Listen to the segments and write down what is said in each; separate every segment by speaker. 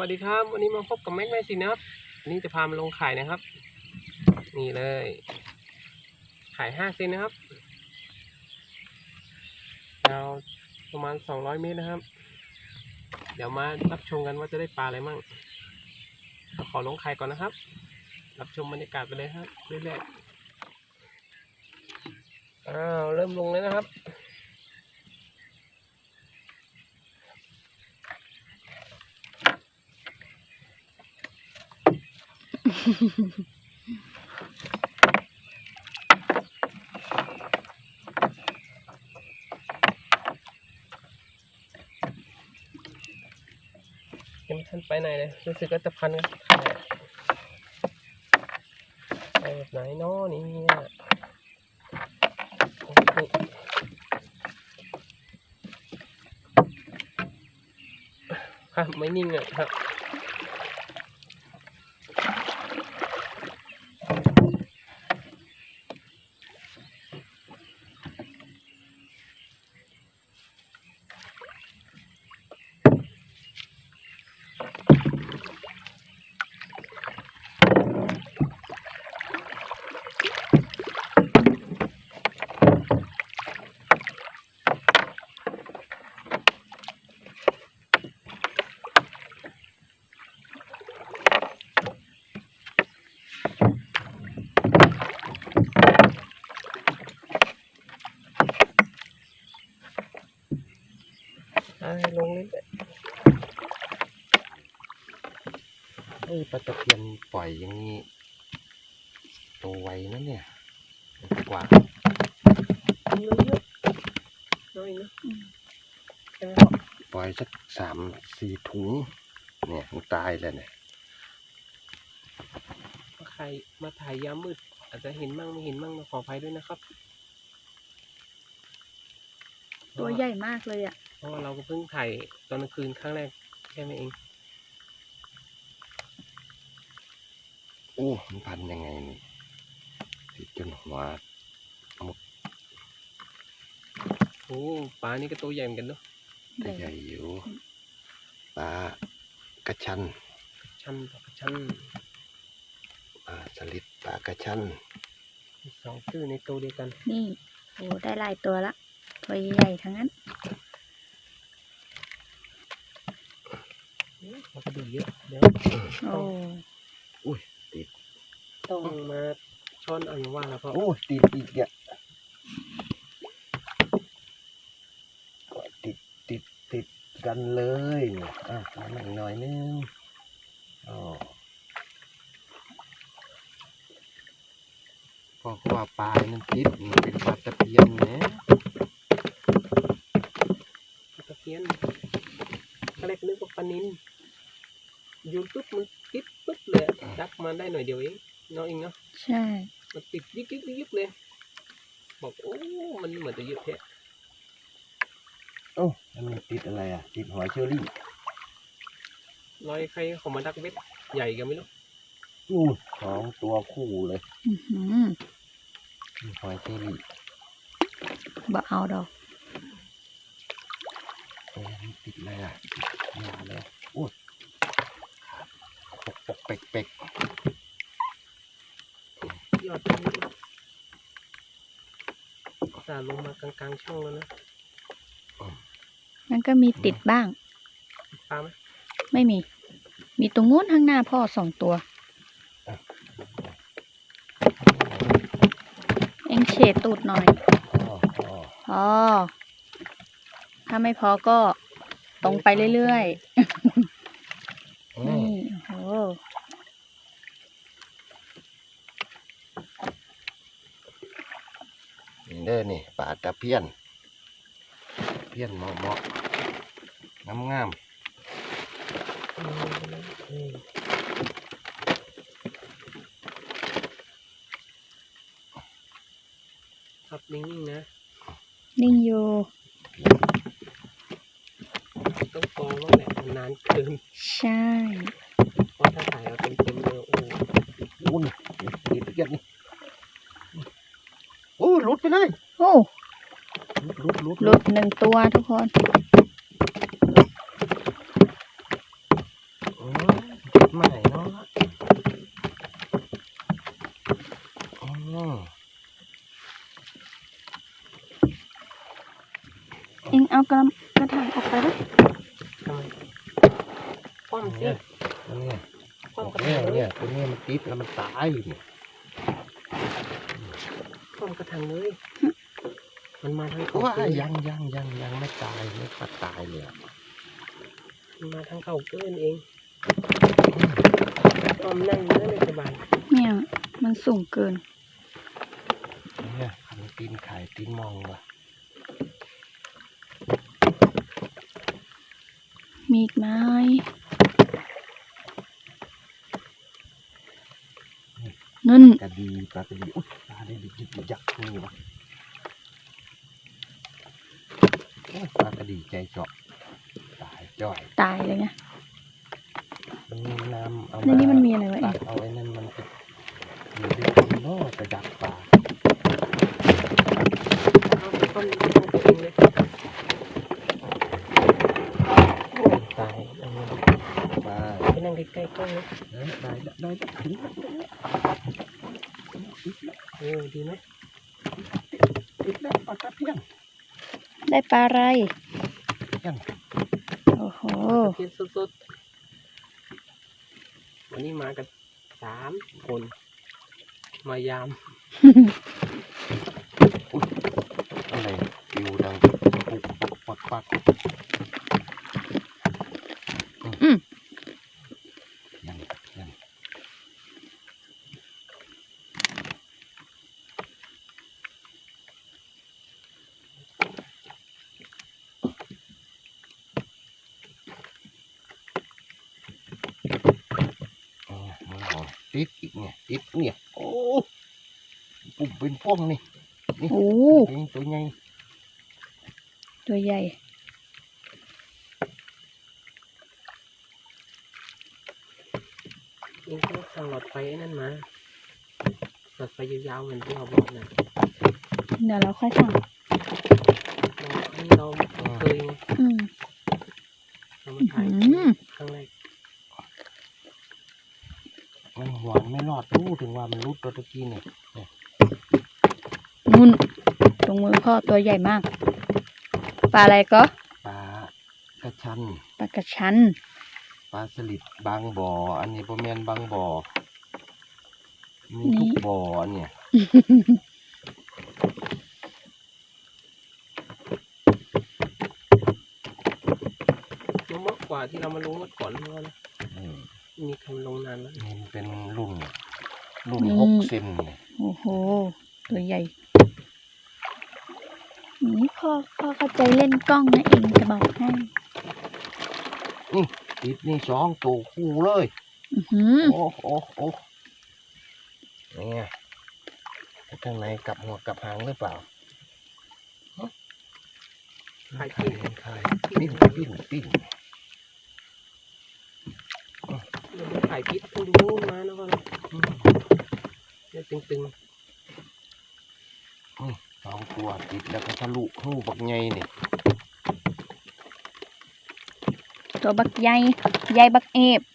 Speaker 1: วัสดีครับ วันนี้มาพบกับแม็กแม่สินะครับวันนี้จะพามาลงไขายนะครับ นี่เลยไขายห้าเซนนะครับยาวประมาณสองร้อยเมตรนะครับ เดี๋ยวมารับชมกันว่าจะได้ปลาอะไรมั่งขอลงไขายก่อนนะครับ รับชมบรรยากาศไปเลยครับเรื่อยๆอ้าวเริ่มลงแล้วนะครับ ยังไม่ทันไปไหนเลยรู้สึกว่าจะพันกันไปแบบไหนนาะนี่เนี่ยโอ้โหครับไม่นิ่งอะครับ อ่าลงเลยเอ้ยปลาตะเพียนปล่อยอย่างนี้โตไวนะเนี่ยกว่าเยอะเยอะน้อยนะใช่ไหมครับ
Speaker 2: ปล่อยสักสามสี่ถุง เนี่ยมันตายแล้วเนี่ย
Speaker 1: ถ้าใครมาถ่ายยามมืด อาจจะเห็นมั่งไม่เห็นมั่งขออภัยด้วยนะครับ
Speaker 3: ตัวใหญ่มากเลยอะ
Speaker 1: เพ ราะว่าเราก็เพิ่งถ่ายตอนกลางคืนครั้งแรกแค่นั้นเอง
Speaker 2: โอ้มันพันยังไงนี่ติดจนหัว
Speaker 1: โอ้ปลานี่ก็ตัวใหญ่เหมือนกันเนาะ
Speaker 2: ก็ใหญ่อยู่ปลากระชัน
Speaker 1: ชันปลากระชัน
Speaker 2: ปลาสลิดปลากระชัน
Speaker 1: มีสองชื่อในตัวเดียวกัน
Speaker 3: นี่โอ้ได้หลายตัวละ ตัวใหญ่ๆทั้งนั้น
Speaker 1: เราก็ดูเยอะเดี๋ยว
Speaker 3: โอ้
Speaker 2: อุ้ยติด
Speaker 1: ต้องมาช้อนเอาอย่างว่าแล้วเพราะ
Speaker 2: โอ้ติดอีกอะติดติดติดกันเลยอะทำอีกหน่อยนึงอ๋อเพราะว่าปลายมันติดมันเป็นปลาตะเพียนเนี่ย
Speaker 1: ปลาตะเพียนเขาเรียกนึกว่าปลานินโยูนปุ๊บมันติดปุ๊บเลยอะดักมาได้หน่อยเดียวเองเนาะเองเนาะ
Speaker 3: ใช่
Speaker 1: มันติดยิกยิกยิกยิกเลย บอกโอ้มันเหมือนจะเยอะแท้
Speaker 2: โอ้แล้วมันติดอะไรอะ ติดหอยเชอรี่
Speaker 1: รอยใครเขามาดักเบ็ดใหญ่กันไม่รู้
Speaker 2: อู้สองตัวคู่เลย
Speaker 3: อื้อหือ
Speaker 2: หอยเชอรี่
Speaker 3: บ่เอาดอก
Speaker 2: โอ้มันติดอะไรอะติดหนาเลยโอ้ย ปกปกเปกเปก
Speaker 1: ยอดจังเลยสาดลงมากลางๆช่องแล้วนะ
Speaker 3: มันก็มีติดบ้าง
Speaker 1: ปลาไหม
Speaker 3: ไม่มี มีตรงงู้นข้างหน้าพ่อสองตัว เอ็งเฉดตูดหน่อย
Speaker 2: อ๋ออ๋อ
Speaker 3: พอ ถ้าไม่พอก็ตรงไปเรื่อย
Speaker 2: อื
Speaker 3: ๆ
Speaker 2: ม
Speaker 3: นี่โอ้โห
Speaker 2: นี่เด้อนี่ปลาตะเพียน เพียนเหมาะเหมาะงามงาม
Speaker 1: อืมครับนิ่งๆนะ
Speaker 3: นิ่งอยู่
Speaker 1: ต้องกองบ้างแหละมันนานเกิน
Speaker 3: ใช่
Speaker 1: เพราะถ้าถ่ายเราเต็มๆเลยโอ้
Speaker 2: ๆอุ้นติดตะเพียนนี่โอ้หลุดไปเลย
Speaker 3: โอ้
Speaker 2: ห ลุดลุดหลุด
Speaker 3: หนึ่งตัวทุกคนใหม่เนาะ
Speaker 2: อ๋อเอ
Speaker 3: งเอากระกระถางออกไปไห
Speaker 2: มคว่ำสิเนี่ยเนี่ยเนี่เนี่ยตัวนี้มันติดแล้วมันตายเนี่ย
Speaker 1: คว่ำกระถางเลย มันมาทาง
Speaker 2: เพ
Speaker 1: เขา
Speaker 2: ราะว่า
Speaker 1: เกิน
Speaker 2: ยังยังยังยังไม่ตายไม่ปัดตายเลยอะ
Speaker 1: มันมาทางเขาเกินเองต้มนั่งเนื้อเลยสบาย
Speaker 3: เนี่ย มันสูงเกิน
Speaker 2: เนี่ยขันตีนไข่ตีนมองว่ะ
Speaker 3: มีอีกไหม้นั่น
Speaker 2: กระดีปลากระดีอุ๊ยปลาได้ดิบยิบยักษ์นี่วะโอ้ย ปลากระดีใจเจาะตายจ้อย
Speaker 3: ตายเลยไง
Speaker 2: มันมีน้ำเอา
Speaker 3: ในนี้มันมีอะไรวะ
Speaker 2: ตั
Speaker 3: เอก
Speaker 2: เอาไอ้นั่นมันจะอยู่ด้วยกันเนาะไปดักปลา
Speaker 1: เอาไปต้มต้มตัวเองเลยโอ้ยตายอันนี้
Speaker 2: ปลา
Speaker 1: ไปนั่งใกล้ๆกล้องเลย
Speaker 2: เอ้ยได้แล้วได้แล้วถึงแล้วถึงแล้ว
Speaker 1: เออดีไหม
Speaker 2: ติดแล้วปลาตะเพียน
Speaker 3: ได้ปลาอะไร
Speaker 2: เพียน
Speaker 3: โอ้โห
Speaker 1: เพียนสดๆวันนี้มากันสามคน มายาม
Speaker 2: อะไรปิวดังปุกปักปักปัก
Speaker 3: อืม
Speaker 2: ยังยังอ๋อมันหอมติดอีกเนี่ย ติดเนี่ยโอ้ปุ่มเป็นป้องนี่
Speaker 3: โอ้โห
Speaker 2: ตัวนี้ตัวใหญ่
Speaker 3: ตัวใหญ่
Speaker 1: เองก็สั่งหลอดไฟไอ้นั่นมาหลอดไฟยาวๆเหมือนที่เราบอกนะ
Speaker 3: เดี๋ยวเราค่อยสั่ง
Speaker 1: เราอันนี้เราเคยไง
Speaker 3: อืม
Speaker 1: เรามาถ่าย
Speaker 3: อืม
Speaker 1: ครั้งแรก
Speaker 2: มันหวานไม่รอดรู้ถึงว่ามันรุดตัวตะกี้เนี่ย
Speaker 3: นุ่นตรงมือพ่อตัวใหญ่มาก ปลาอะไรก็
Speaker 2: ปลากระชัน
Speaker 3: ปลากระชัน
Speaker 2: ปลาสลิดบางบ่อ อันนี้ประเมนบางบ่อ มีทุก
Speaker 3: นี่
Speaker 2: บ่ออันเนี่ย
Speaker 1: มันมากกว่าที่เรามาลงเมื่อก่อนเพราะว่านะ
Speaker 2: อืม
Speaker 1: มีใครมาลงนานแล้ว
Speaker 2: นี่มันเป็นรุ่นรุ่น
Speaker 3: นี่
Speaker 2: หกเซนเนี่ย
Speaker 3: โอ้โห ตัวใหญ่ นี่พ่อพ่อเข้าใจเล่นกล้องนะเองจะบอกให้
Speaker 2: ติดนี่สองตัวคู่เลย
Speaker 3: อือหือ
Speaker 2: โอ้โอ้โอ้นี่ไงข้างในกลับหัวกลับหางหรือเปล่า
Speaker 1: ถ่าย
Speaker 2: ไข่
Speaker 1: ปิ้ง
Speaker 2: ไข่ปิ้งปิ้งปิ้ง
Speaker 1: เราดูถ่ายพิษดูนู่นมานะว่า
Speaker 2: อืม
Speaker 1: เนี่ยตึง
Speaker 2: สองตัวติดแล้วก็ทะลุหูบักไงเนี่ย
Speaker 3: ตัวบักใหญ่ใหญ่บักเอฟ
Speaker 1: ๆ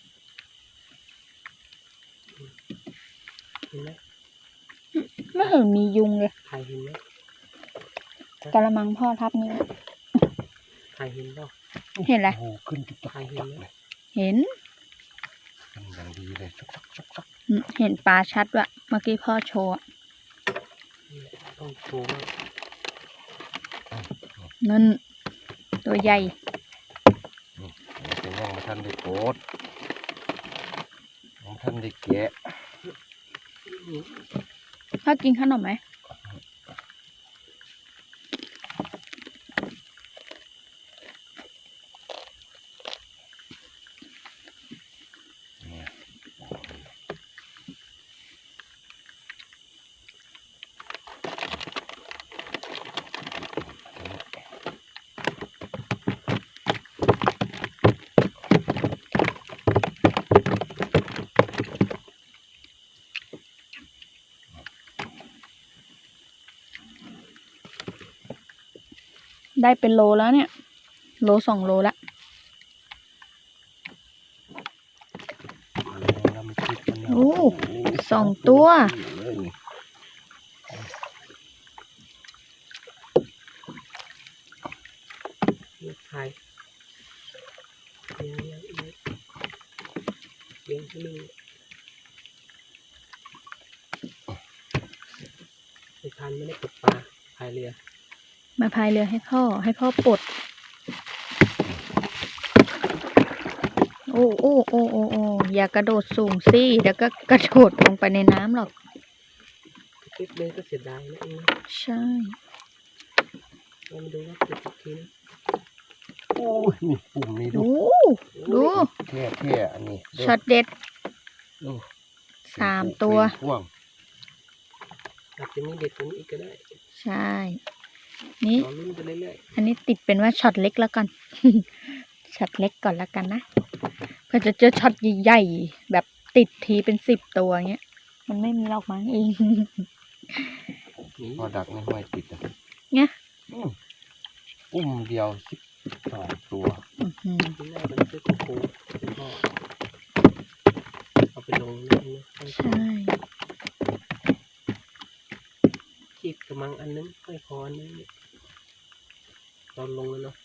Speaker 1: เห็นไหม
Speaker 3: ไม่เห็นมียุงเลย
Speaker 1: ถ่ายเห็นไหม
Speaker 3: กระมังพ่อทับนี่
Speaker 1: ถ่ายเห็นเปล่า
Speaker 3: เห็นอะไร
Speaker 2: โอ้โหขึ้นจุกจัก
Speaker 1: ใครเห็
Speaker 2: จั
Speaker 1: น
Speaker 2: ก
Speaker 1: ไหม
Speaker 2: เลย
Speaker 3: เห็น
Speaker 2: เป็น อย่างดีเลยชุกชักชุกชัก
Speaker 3: อืมเห็นปลาชัดวะเมื่อกี้พ่อโชว์อะ
Speaker 1: นี่แหละต้องโชว์ว่า
Speaker 3: นั่นตัวใหญ่
Speaker 2: นี่เป็นยังมาท่านได้โกดยังท่านได้แกะ
Speaker 1: นี่
Speaker 3: พ่อกินขนมไหม ได้เป็นโลแล้วเนี่ย โลสองโลละโอ้สองตัว
Speaker 1: ใครยเลี้เลี้ยงที่นี่ไอ้พันไม่ได้ตกปลาพายเรือ
Speaker 3: มาพายเรือให้พ่อ ให้พ่อปลด โอ้โอ้โอ้โอ้โอ้อย่ากระโดดสูงสิเดี๋ยวก็กระโดดลงไปในน้ำหรอก
Speaker 1: คลิปเลยก็เสียดายนะเองนะ
Speaker 3: ใช่
Speaker 1: เรามาดูว่าเก็บอีกทีนะ
Speaker 2: โอ้ยนี่ปุ่มนี่ดู
Speaker 3: โอ้ ดู
Speaker 2: แค่แค่อันนี้ดู
Speaker 3: ช็อตเด็ด
Speaker 2: ดู
Speaker 3: สามตัว
Speaker 2: เป็นพ่วง
Speaker 1: อาจจะมีเด็ดกว่านี้อีกก็ได้
Speaker 3: ใช่ นี่
Speaker 1: รอรุ่นไปเรื่อย
Speaker 3: อันนี้ติดเป็นว่าช็อตเล็กแล้วกัน ช็อตเล็กก่อนแล้วกันนะ เพื่อจะเจอช็อตใหญ่ๆแบบติดทีเป็นสิบตัวเงี้ย มันไม่มีหรอกมั้งเอง
Speaker 1: ๆนี่
Speaker 2: พอดักในห้อยติดอะ
Speaker 3: เนี่ย
Speaker 2: อืมปุ่มเดียวสิบสองตัว
Speaker 3: อื้อหือ
Speaker 1: ที่หน้ามันซื้อโคโค่แล้วก็เอาไปลงนะให้
Speaker 3: ใช่
Speaker 1: ขีดกระมังอันนึงค่อยคออันนึงตอนลงแล้วเนาะ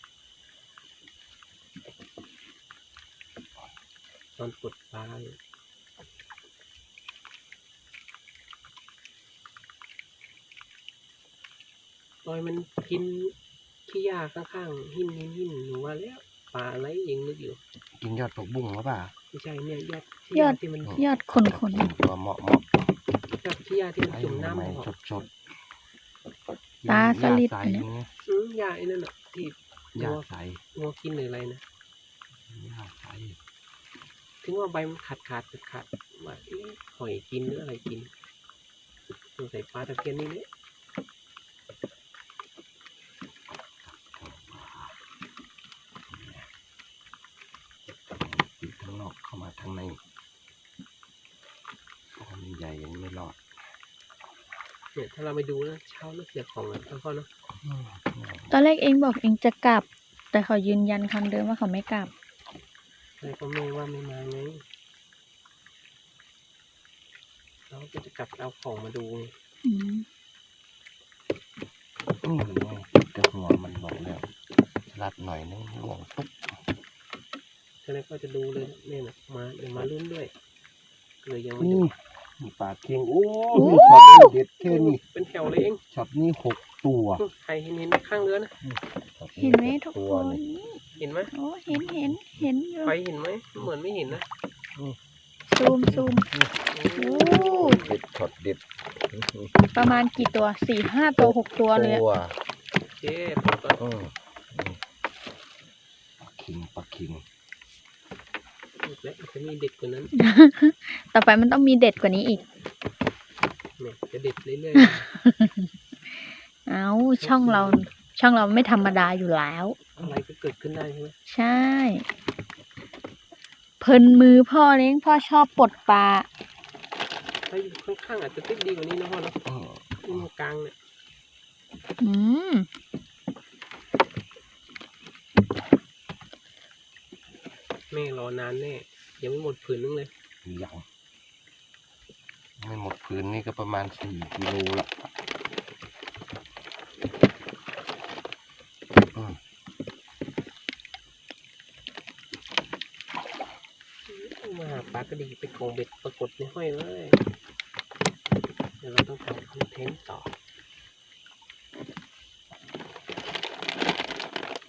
Speaker 1: ตอนกดปลาปล่อยมันกินขี้ยาข้างๆ หินหินหินหนูว่าแล้วปลาอะไรเองนึกอยู่
Speaker 2: กินยอดผักบุ้งหรือเปล่า
Speaker 1: ไม่ใช่เนี่ยยอดขี้
Speaker 3: ยอด
Speaker 1: ที่มัน
Speaker 3: ยอดคนคน
Speaker 2: ตัวเหมาะเหมาะ
Speaker 1: ยอดขี้ยาที่มันจุ่มน้ำ
Speaker 2: หมดสด
Speaker 3: ตาสลิด
Speaker 2: ใส
Speaker 3: อันเนี้ย
Speaker 2: ไง
Speaker 1: อืมยาไอ้นั่นอะที่
Speaker 2: ยาใส
Speaker 1: งัวกินหรืออะไรนะ
Speaker 2: ยาใส
Speaker 1: ถึงว่าใบมันขาดขาดขาดขาดว่าเอ๊ะหอยกินหรืออะไรกินสงสัยปลาตะเพียนนี่เนี่ย
Speaker 2: ติดข้างนอกเข้ามาทางในถ้ามันใหญ่ยังไม่รอด
Speaker 1: เนี่ยถ้าเราไปดูนะเช้าแล้วเสียของอะแล้วก็เนาะ
Speaker 2: อืม
Speaker 3: ตอนแรกเองบอกเองจะกลับ แต่เขายืนยันคำเดิมว่าเขาไม่กลับ
Speaker 1: อะไรก็ไม่ว่าไม่มาไงเราก็จะกลับเอาของมาดูไง
Speaker 3: อืม
Speaker 2: อืมไงแต่หัวมันบอกแล้วสลัดหน่อยนึงหลวงตุ๊บ
Speaker 1: ฉะนั้นก็จะดูเลยเนี่ยนะมาเดี๋ยวมาลุ้นด้วยเลยยังไม่
Speaker 2: นี่
Speaker 1: ดู
Speaker 2: มี ปลาเค็งโอ้มีช็อตนี้เด็ดแค่นี้
Speaker 1: เป็นแถวเลยเอง
Speaker 2: ช็อตนี้หกตัว
Speaker 1: ใครเห็นเห็นข้างเรือนะ
Speaker 2: ช็อต
Speaker 3: เห็นไหม
Speaker 2: ก
Speaker 3: ทุก
Speaker 2: ตั
Speaker 3: ควน
Speaker 2: นี่
Speaker 1: เห็นไหม
Speaker 3: โอ้เห็นเห็นเห็นอยู่
Speaker 1: ไฟเห็นไหมเหมือนไม่เห็นนะ
Speaker 3: ซูมซูม
Speaker 1: โอ้
Speaker 2: เด็ดช็อตเด็ด
Speaker 3: ประมาณกี่ตัวสี่ห้าตัวหกตัวเลยอะ
Speaker 2: ตัว
Speaker 1: โอเคผมก็
Speaker 2: อืมนี่ปลาคิงปลาคิง
Speaker 1: อีกแล้วอา จจะมีเด็ดกว่านั้น
Speaker 3: ต่อไปมันต้องมีเด็ดกว่านี้อีก
Speaker 1: เนี่ยจะเด็ดเรื่อย
Speaker 3: เอาช่องเรา ช่องเราไม่ธรรมดาอยู่แล้ว
Speaker 1: ๆอะไรก็เกิดขึ้นได้ใช่ไหม
Speaker 3: ใช่ เพลินมือพ่อเลี้ยงพ่อชอบปลดปลา
Speaker 1: ถ้าอยู่ข้างๆอาจจะติดดีกว่านี้นะพ่อเนาะ
Speaker 2: อืม
Speaker 1: นี่ตรงกลางเนี่ย
Speaker 3: อืม
Speaker 1: แม่รอนานแน่ ยังไม่หมดผืนนึงเลย
Speaker 2: ยังไม่หมดพื้นนี่ก็ประมาณสี่กิโลละอืม
Speaker 1: มาหาปลากระดีไปกองเบ็ดปรากฏในห้อยเลยเดี๋ยวเราต้องทำคอนเทนต์ต่อ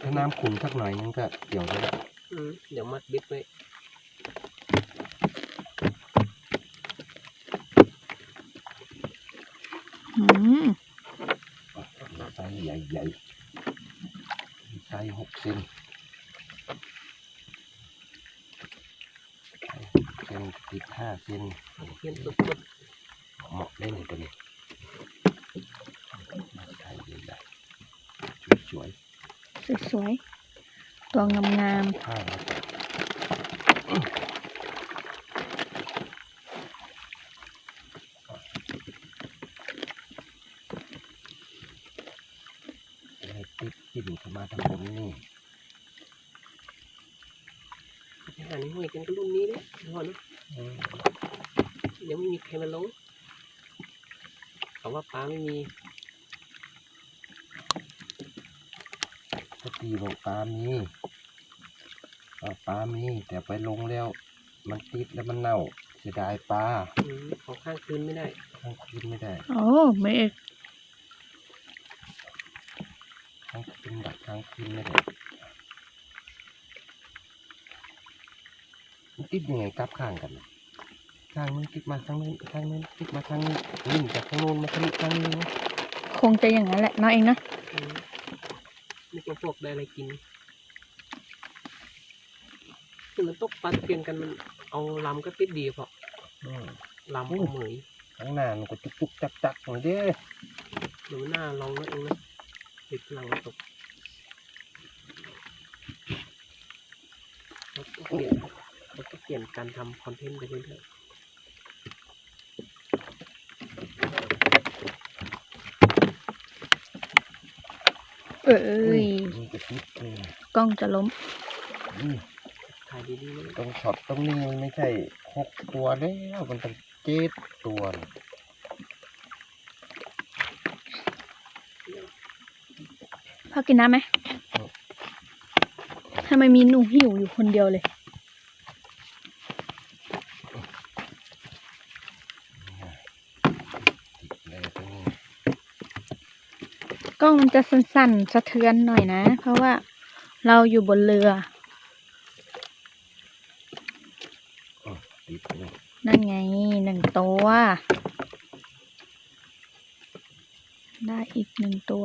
Speaker 2: ถ้าน้ำขุ่นสักหน่อยนึงก็เกี่ยวได้ละ
Speaker 1: อืมเดี๋ยวมัดเบ็ดไว้
Speaker 3: อืม
Speaker 2: ไซส์ ใหญ่ๆไซส์หกเซนเซนติดห้าเซน
Speaker 1: เพี้ยนสุด
Speaker 2: เหมาะได้เลยตัวนี้ไซส์ใหญ่ๆสวย
Speaker 3: สวยๆตัวงาม
Speaker 2: ๆข้างแล้วก็เลยติดที่ดูเข้า มาทางบนนี่
Speaker 1: ๆไปหาในห้อยกันก็รุ่นนี้เลยพ่อเนาะ
Speaker 2: อืม
Speaker 1: ยังไม่มีใครมาลงเขาว่าปลาไม่มี
Speaker 2: สตีบอกปลามีเอาปลามีแต่ไปลงแล้ว มันติดแล้วมันเน่าเสียดายปลา
Speaker 1: อืมของข้างคืนไม่ได้
Speaker 2: ทั้งคืนไม่ได้
Speaker 3: ๆโอ้ไม่
Speaker 2: ทั้งเป็นดักทั้งคืนเลยเนี่ยมัน ติดยังไงกลับข้างกันนะข้างนึงติดมาข้างนู้นข้างนู้นติดมาข้างนี้ลิ่งจากข้างโน้นมาทะลุข้างนี้นะ
Speaker 3: คงจะอย่างนั้นแหละน้องเองนะ
Speaker 1: อืมนึกว่าพวกได้อะไรกินคือมันตกปลาตะเพียนกันมันเอาลำก็ติดดีพ
Speaker 2: อ
Speaker 1: ลำเอาเหมย
Speaker 2: ข้างหน้ามันก็จุกจุกจักจักหน่อยเด้
Speaker 1: เดี๋ยวหน้าลองนะเองนะติดลังตกเราก็ เปลี่ยนเราก็เปลี่ยนการทำคอนเทนต์ไปเรื่อย
Speaker 3: เอ้ย
Speaker 2: มันจะติดเลย
Speaker 3: กล้องจะล้ม
Speaker 2: อืม
Speaker 1: ๆถ่ายดีๆนะ
Speaker 2: ตรงช็อตตรงนี้มันไม่ใช่หกตัวแล้วมันต้องเจ็ดตัวน่ะ
Speaker 3: พ่อกินน้ำไหมทำไมมีหนูหิวอยู่คนเดียวเลย
Speaker 2: ติดเลยตรงนี้
Speaker 3: ก ล้องมันจะสั่นๆ สะเทือนหน่อยนะ เพราะว่าเราอยู่บนเรือ
Speaker 2: อะติดเลย
Speaker 3: นั่นไงหนึ่งตัว ได้อีกหนึ่งตัว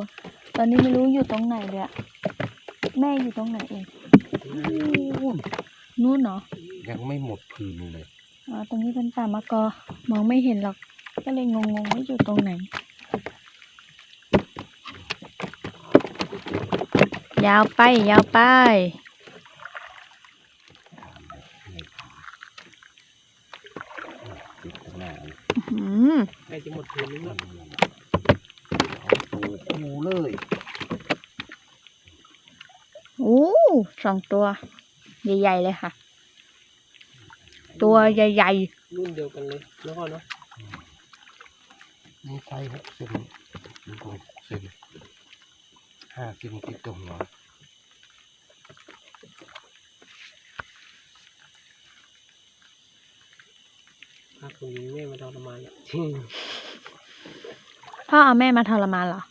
Speaker 3: ตอนนี้ไม่รู้อยู่ตรงไหนเลยอะแม่อยู่ตรงไหนเองนู่นเนาะ
Speaker 2: ยังไม่หมดพื้นเลย
Speaker 3: อ๋อตรงนี้เป็นป่ามะกอ มองไม่เห็นหรอก ก็เลยงงๆว่าอยู่ตรงไหน ยาวไป ยาวไป
Speaker 2: ติดตรงหน้าเลย
Speaker 3: อื้อหือ
Speaker 1: ใกล้จะหมดเทอมแล้วนะ
Speaker 2: เอาปูปูเลย
Speaker 3: โอ้สองตัว ใหญ่ๆเลยค่ะ ตัวใหญ่
Speaker 1: รุ่นเดียวกันเลยแล้วก็เนาะ
Speaker 2: นี่ไซส์หกเซนดูหกเซน ห้าเซนติดตรงหัว
Speaker 1: พาคุณยิงแม่มาทรมานอะจริง
Speaker 3: ๆพ่อเอาแม่มาทรมานเหรอ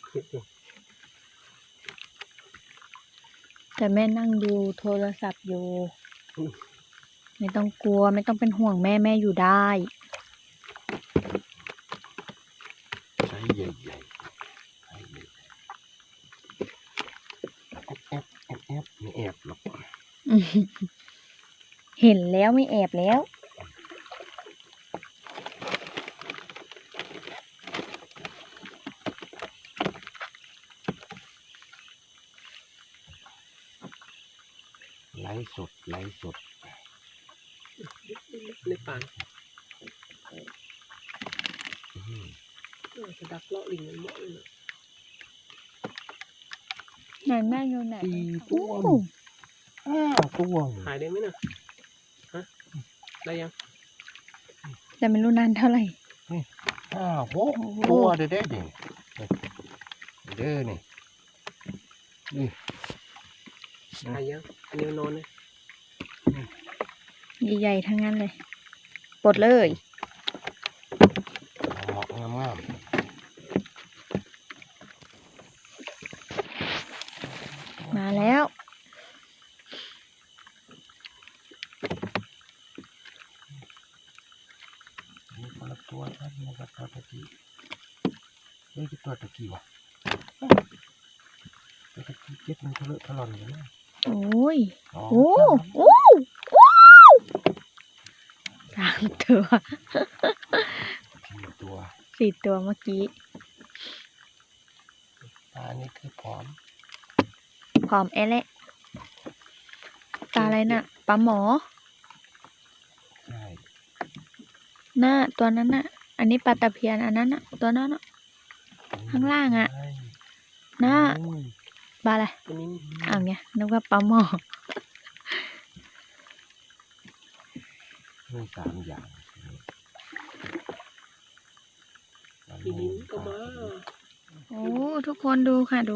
Speaker 3: แต่แม่นั่งดูโทรศัพท์อยู่ ไม่ต้องกลัวไม่ต้องเป็นห่วงแม่แม่อยู่ได้
Speaker 2: ไซส์ใหญ่ใหญ่ไซส์ใหญ่แอบแอบแอบไม่แอบหรอก
Speaker 3: อืม เห็นแล้วไม่แอบแล้ว
Speaker 2: ไลฟ์สดไลฟ์สด
Speaker 1: ในป่า
Speaker 2: อืม
Speaker 1: เออจะดักเลาะลิงมันเหมาะเลยนะ
Speaker 3: ไหนแม่อยู่ไหน
Speaker 2: สี่ตั
Speaker 3: โอ้
Speaker 2: ว ห้าตัว
Speaker 1: ถ่ายได้ไหมน่ะฮะได้ยัง
Speaker 3: แต่ไม่รู้นานเท่าไหร่
Speaker 2: ห้าหกตัวเด้อเด้อนี่เด้อนี่นี่
Speaker 1: ถ่ายยังอันนี้มันนอนเนี่ย
Speaker 3: ใหญ่ๆทั้งนั้นเลย ปลดเลย
Speaker 2: เหมาะงามๆ
Speaker 3: มาแล้ว
Speaker 2: มีคนละตัวครับมีกับ ตัวตะกี้เฮ้ยที่ตัวตะกี้วะตัวตะกี้เจ็บมันทะเลาะทะลอนอยู่นะ
Speaker 3: โอ้ย
Speaker 2: สอง
Speaker 3: โอ้
Speaker 2: สาม
Speaker 3: โอ้โอ้สามตัว
Speaker 2: สี่ตัว
Speaker 3: สี่ตัวเมื่อกี้
Speaker 2: ตานี่คือพร้อม
Speaker 3: ผอมแอะแหละปลาอะไรน่ะปลาหมอ
Speaker 2: ใช่
Speaker 3: หน้าตัวนั้นน่ะ อันนี้ปลาตะเพียนอันนั้นน่ะตัวนั้นน่ะข้างล่างอะ
Speaker 2: ใช่
Speaker 3: หน้า
Speaker 2: อืม
Speaker 3: ปลาอะไร
Speaker 1: อันนี้
Speaker 3: อ้าวไงนึกว่าปลาหมอ
Speaker 2: มีสามอย่าง
Speaker 1: ทีนี้ก็มา
Speaker 3: โอ้ทุกคนดูค่ะดู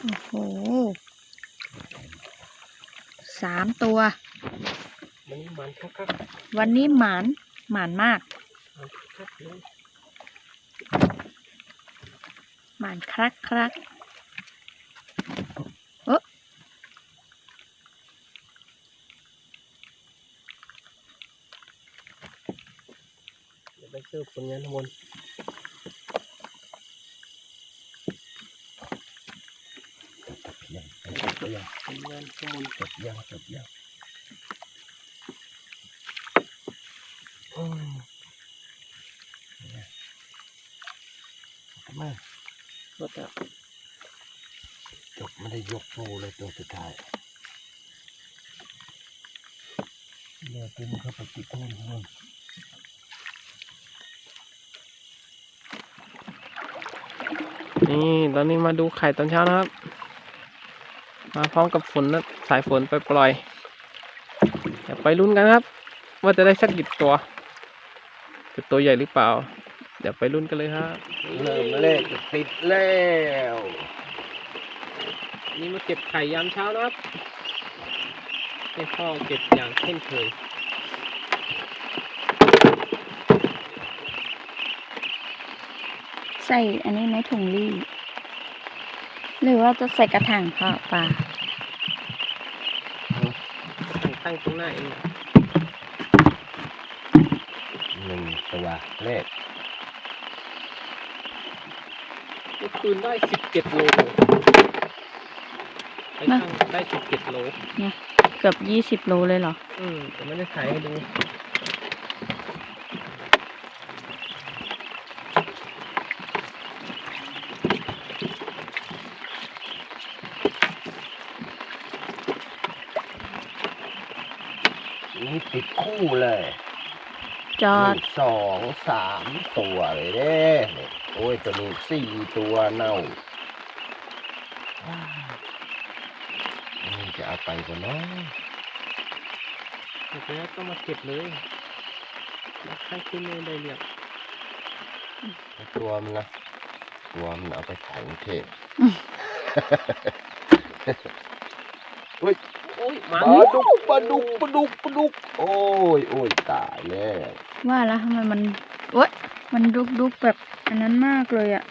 Speaker 3: โอ้โหสามตัว
Speaker 1: มันมันคักคัก
Speaker 3: วันนี้หมานหมานมาก
Speaker 1: มันคักเลย
Speaker 3: หมานครักครัก
Speaker 1: เดี๋ยวไปเสิร์ฟผลงานทั้งหมด
Speaker 2: จบตะเพียนไปจบไปยัง
Speaker 1: ผลงานทั้งหมด
Speaker 2: จบยังจบยังอืมเนี่ย เอามา
Speaker 1: ก็จะ
Speaker 2: จบไม่ได้ยกโฟเลยตัวสุดท้ายเดี๋ยวตึงเข้าไปติดนู่นนู่น
Speaker 1: นี่ตอนนี้มาดูไข่ตอนเช้านะครับ มาพร้อมกับฝนนะสายฝนไปปล่อยๆเดี๋ยวไปลุ้นกันครับ ว่าจะได้สักกี่ตัวจะตัวใหญ่หรือเปล่า เดี๋ยวไปลุ้นกันเลยครับ
Speaker 2: เริ่มเลขจะติดแล้ว
Speaker 1: นี่มาเก็บไข่ยามเช้านะครับให้พ่อเก็บอย่างเช่นเคย
Speaker 3: ใส่อันนี้ในถุงรีดหรือว่าจะใส่กระถางเพาะปลา
Speaker 1: ตั้งตั้งตรงหน้าเองนะ
Speaker 2: หนึ่งตัวเลข
Speaker 1: เมื่อ คืนได้สิบเจ็ดโลไปตั้งได้สิบเจ็ดโล
Speaker 3: เกือบยี่สิบโลเลยเหรอ
Speaker 1: อืมแต่ไม่ได้ถ่ายให้ดู
Speaker 2: นี่ติดคู่เลย
Speaker 3: จอ
Speaker 2: ห
Speaker 3: ด
Speaker 2: นึ่งสองสามตัวเลยเด้นี่ โอ้ยตัวนี้สี่ตัวเน่าว้าวนี่จะเอาไปก่อนเนาะ
Speaker 1: เสร็จแล้วก็มาเก็บเลยแล้วให้ขึ้นเลยได้เรียบ
Speaker 2: ตัวมันนะตัวมันเอาไปขายกรุงเทพ
Speaker 3: อืม
Speaker 2: เฮ้ย
Speaker 1: โอ้ย
Speaker 2: ป
Speaker 1: มา
Speaker 2: ลาดุกปลาดุกปลาดุกปลาดุก โอ้ยโอ้ยตายแล้ว
Speaker 3: ว่าแล้วทำไมมันโอ๊ยมันดุกดุกๆแบบ อันนั้นมากเลยอะ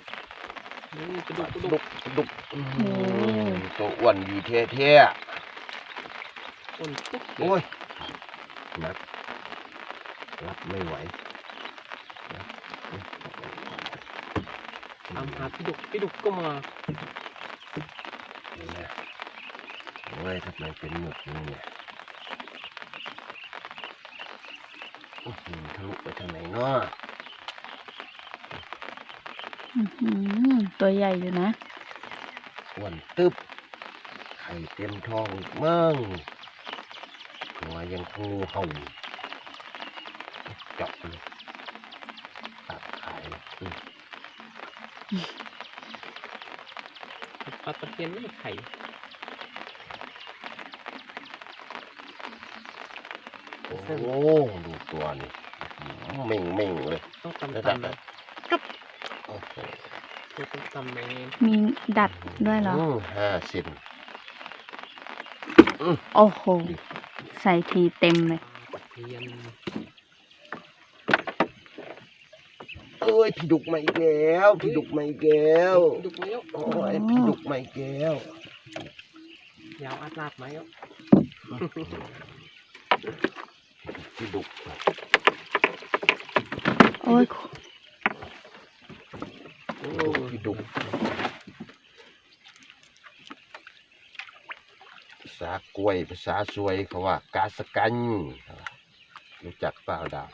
Speaker 1: นี่กระ
Speaker 2: ป
Speaker 1: ดู
Speaker 2: ลาก
Speaker 1: กระดู
Speaker 2: ดุ
Speaker 1: ก
Speaker 2: กปลาดุกอื้อหือตัวอ้วนอยู่เท่
Speaker 1: อ้นปุ๊บ
Speaker 2: ๆโอ้ยหนักรับไม่ไหวนะ
Speaker 1: ตามหาพี่ดุกพี่ดุกก็มา
Speaker 2: นี่นะโอ้ยทำไมเป็นหมึกนี่เนี่ยอื้อหือทะลุไปทางไหนเนาะ
Speaker 3: อื้อหือ ตัวใหญ่อยู่นะ
Speaker 2: อ้วนตึบไข่เต็มท้องอีกมั่งหัวยังงูเห่าเจาะเลยตัดขายเลยอืม
Speaker 1: ปลาตะเพียนไม่ได้ไข่
Speaker 2: โอ้โหดูตัวนี่เม่งเม่งๆเลย
Speaker 1: ต้องตำ
Speaker 2: ระ
Speaker 1: ตำ
Speaker 2: ดับ
Speaker 1: นะ
Speaker 2: โอ้โห
Speaker 1: ต้องตำใน
Speaker 3: มีดัดด้วยเหรอ
Speaker 2: มห้าเซน
Speaker 3: โอ้โห ใส่ทีเต็มเลย
Speaker 1: ปลาตะเพียน
Speaker 2: เอ้ยพี่ดุกมาอีกแล้วพี่ดุกมาอีกแล้ว
Speaker 1: พี่ดุกมาเยอะ
Speaker 2: โอ้ยพี่ดุกมาอีกแล้ว
Speaker 1: ยาวอัดลาดมาเยอะ
Speaker 2: พี่ดุก
Speaker 3: โอ้ย
Speaker 1: โอ้
Speaker 2: พี่ ดุกภาษากล้วยภาษาสวยเขาว่ากาสกันรู้จักเปล่าดาว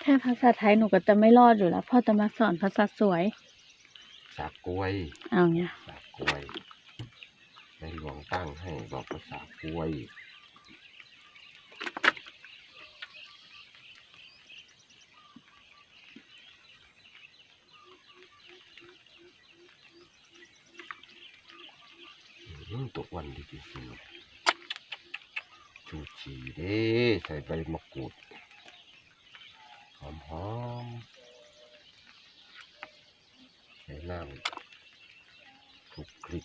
Speaker 3: แค่ภาษาไทยหนูก็จะไม่รอดอยู่แล้วพ่อจะมาสอนภาษาสวย
Speaker 2: ภาษากล้วย
Speaker 3: เอาเนี่ย
Speaker 2: ภาษากล้วยในหลวงตั้งให้บอกภาษากล้วยอืม ตัววันดีจริงๆชูชีเด้ใส่ใบมะกรูดหอมหอมๆใส่น้ำคลุกคลิก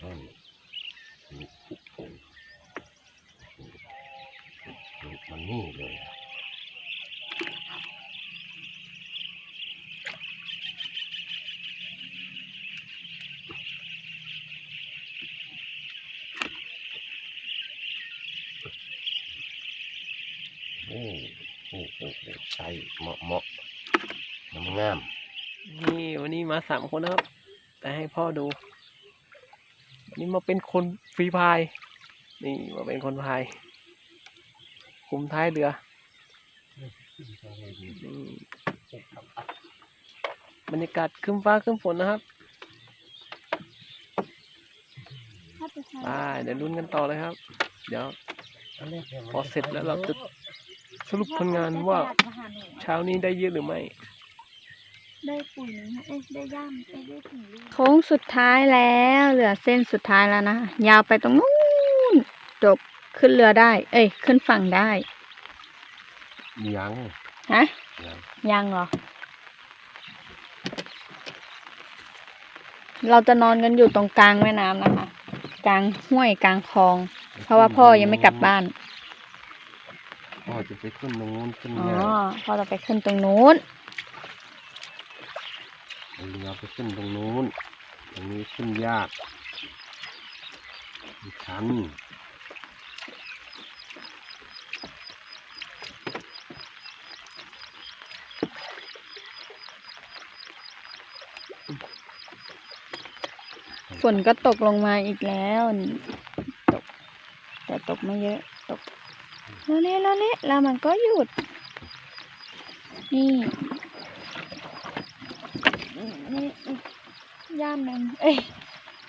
Speaker 2: อืมมีอุปง โอ้โหใส่เหมาะเหมาะงามงาม
Speaker 1: นี่วันนี้มาสามคนนะครับ แต่ให้พ่อดู วันนี้มาเป็นคนฟรีพาย นี่มาเป็นคนพาย คุมท้ายเรือนี่บรรยากาศครึ้มฟ้าครึ้มฝนนะครับไปเดี๋ยวลุ้นกันต่อเลยครับ เดี๋ยวพอเสร็จแล้วเราจะ สรุปผลงานว่า เช้านี้ได้เยอะหรือไม่
Speaker 3: ได้ปุ๋ยนะเอ้ยได้ย่ามเอ้ยได้ถุงลูกโค้งสุดท้ายแล้ว เหลือเส้นสุดท้ายแล้วนะ ยาวไปตรงนู้นจบขึ้นเรือได้ เอ้ย ขึ้นฝั่งได้
Speaker 2: ยัง
Speaker 3: ฮะ
Speaker 2: ยัง
Speaker 3: ยังเหรอ เราจะนอนกันอยู่ตรงกลางแม่น้ำนะคะ กลางห้วยกลางคลอง เพราะว่าพ่อยังไม่กลับบ้าน
Speaker 2: พ่ อจะไปขึ้นตรงนู้นขึ้น
Speaker 3: อ๋อ
Speaker 2: ง่าย
Speaker 3: พ่อจะไปขึ้นตรงนู้น
Speaker 2: เอาเรือไปขึ้นตรงนู้นตรงนี้ขึ้นยากมันชัน
Speaker 3: ฝนก็ตกลงมาอีกแล้วนี่ตก แต่ตกไม่เยอะตก แล้วเละแล้วเละแล้วมันก็หยุด นี่นี่ย่ามหนึ่งเอ้ย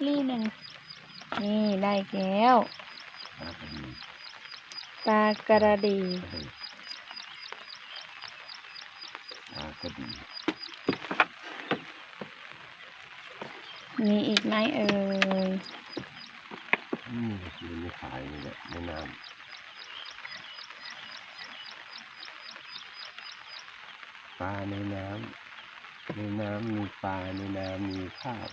Speaker 3: รี่หนึ่งนี่ได้อีกแล้ว
Speaker 2: ปลาก็ดี
Speaker 3: ปลากระ
Speaker 2: ดี
Speaker 3: มีอีกไหมเอ่ย
Speaker 2: อืมมันไม่ขายนี่แหละในน้ำ ปลาในน้ำในน้ำมีปลาในน้ำมีข้าว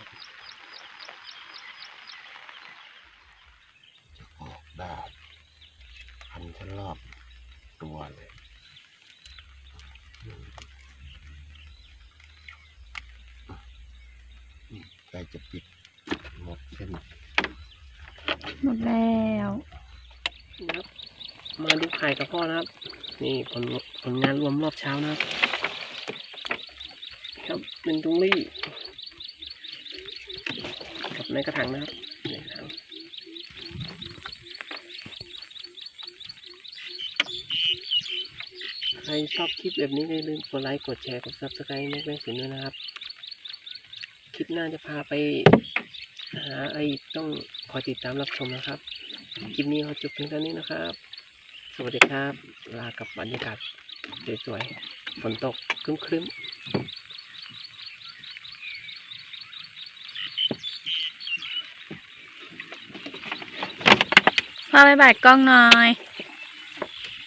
Speaker 2: จะออกดาบพันทะรอบตัวเลยอืมใกล้จะปิดหมดเส้น
Speaker 3: หมดแล้ว
Speaker 1: นะครับมาดูไข่กับพ่อนะครับ นี่ผลผลงานรวมรอบเช้านะครับ ครับหนึ่งตุงลี่กับในกระถางนะครับในกระถางใครชอบคลิปแบบนี้อย่าลืมกดไลค์กดแชร์กด subscribe ไม่เป็นสินด้วยนะครับ คลิปหน้าจะพาไปหาไอ้ต้องคอยติดตามรับชมนะครับ คลิปนี้ขอจบเพียงเท่านี้นะครับ สวัสดีครับ ลากับบรรยากาศสวยๆฝนตกครึ้มๆ
Speaker 3: พ่อไปบ่ายกล้องหน่อย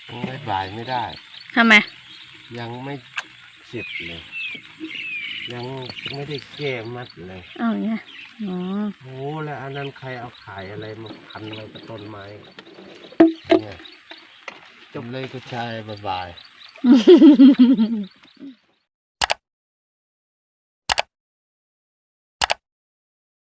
Speaker 2: ยังไม่บ่ายไม่ได้
Speaker 3: ทำไม
Speaker 2: ยังไม่เสร็จเลย ยังไม่ได้แก้มัดเลย
Speaker 3: เอาอย่างเงี้ยอ๋อ
Speaker 2: โอ้แล้วอันนั้นใครเอาขายอะไรมาพันไว้กับต้นไม้เนี่ยจบเลยก็ใช่บ๊ายบาย